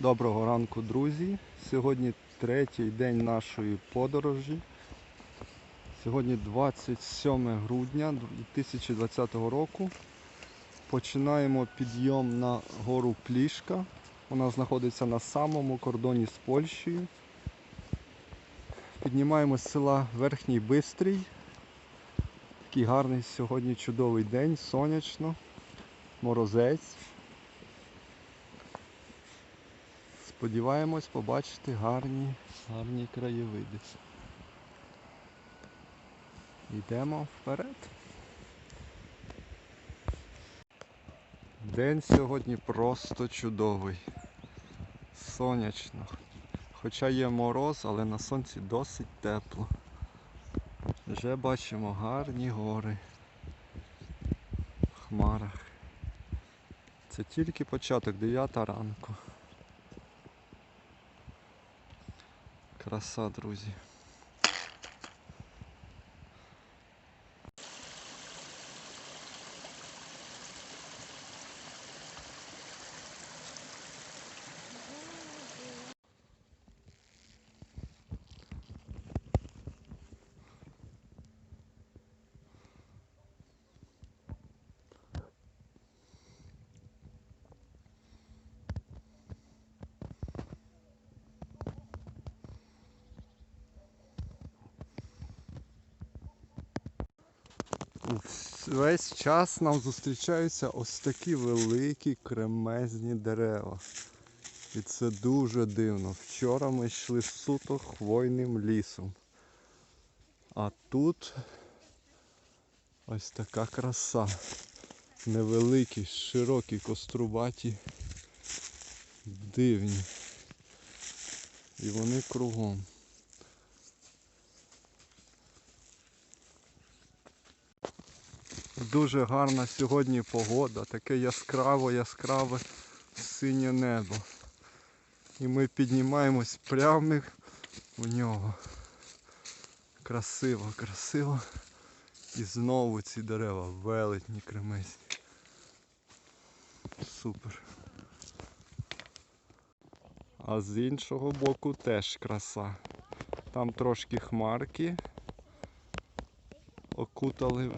Доброго ранку, друзі. Сьогодні третій день нашої подорожі. Сьогодні 27 грудня 2020 року. Починаємо підйом на гору Плішка. Вона знаходиться на самому кордоні з Польщею. Піднімаємось з села Верхній Бистрий. Такий гарний сьогодні чудовий день, сонячно, морозець. Сподіваємось побачити гарні, гарні краєвиди. Йдемо вперед. День сьогодні просто чудовий. Сонячно. Хоча є мороз, але на сонці досить тепло. Вже бачимо гарні гори в хмарах. Це тільки початок 9 ранку. Краса, друзі. Весь час нам зустрічаються ось такі великі кремезні дерева. І це дуже дивно. Вчора ми йшли суто хвойним лісом. А тут ось така краса. Невеликі, широкі, кострубаті, дивні. І вони кругом. Дуже гарна сьогодні погода, таке яскраво, яскраве синє небо. І ми піднімаємось прямо в нього. Красиво, красиво. І знову ці дерева велетні кремезні. Супер. А з іншого боку теж краса. Там трошки хмарки окутали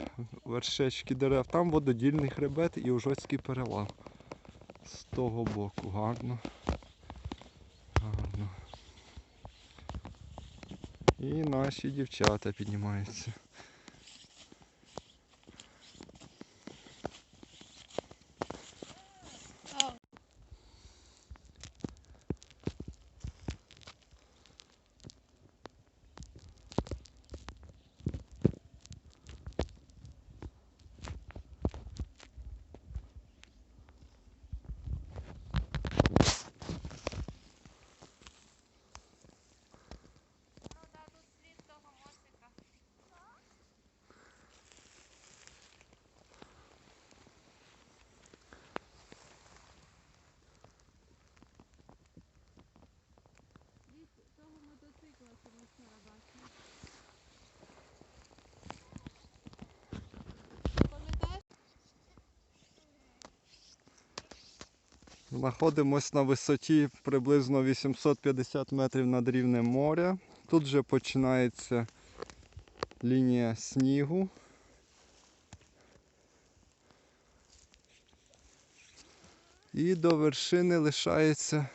вершечки дерев. Там вододільний хребет і Ужоцький перелав. З того боку гарно. Гарно. І наші дівчата піднімаються. Знаходимось на висоті приблизно 850 метрів над рівнем моря. Тут вже починається лінія снігу. І до вершини лишається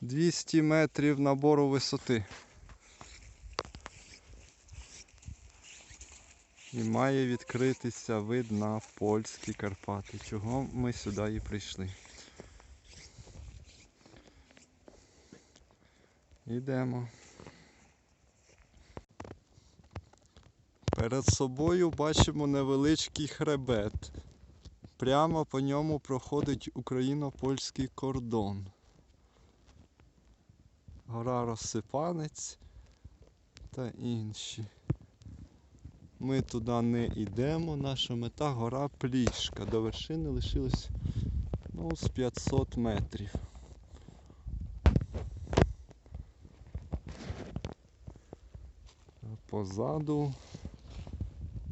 200 метрів набору висоти. І має відкритися вид на польські Карпати, чого ми сюди і прийшли. Йдемо. Перед собою бачимо невеличкий хребет. Прямо по ньому проходить україно-польський кордон. Гора Розсипанець та інші. Ми туди не йдемо, наша мета гора Плішка. До вершини лишилось ну, з 500 метрів. Позаду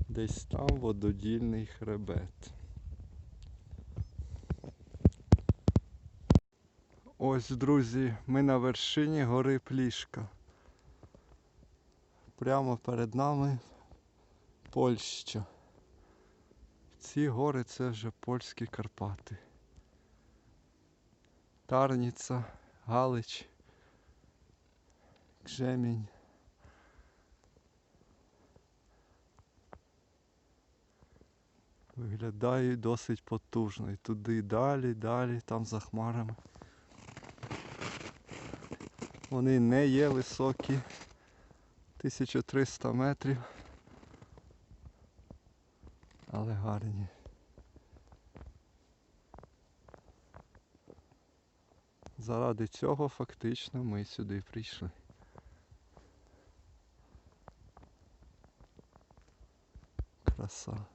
десь там вододільний хребет. Ось, друзі, ми на вершині гори Плішка. Прямо перед нами Польща. Ці гори це вже польські Карпати. Тарніца, Галич, Кжемінь. Виглядають досить потужно. І туди далі, далі, там за хмарами. Вони не є високі. 1300 метрів. Але гарні. Заради цього фактично ми сюди прийшли. Краса.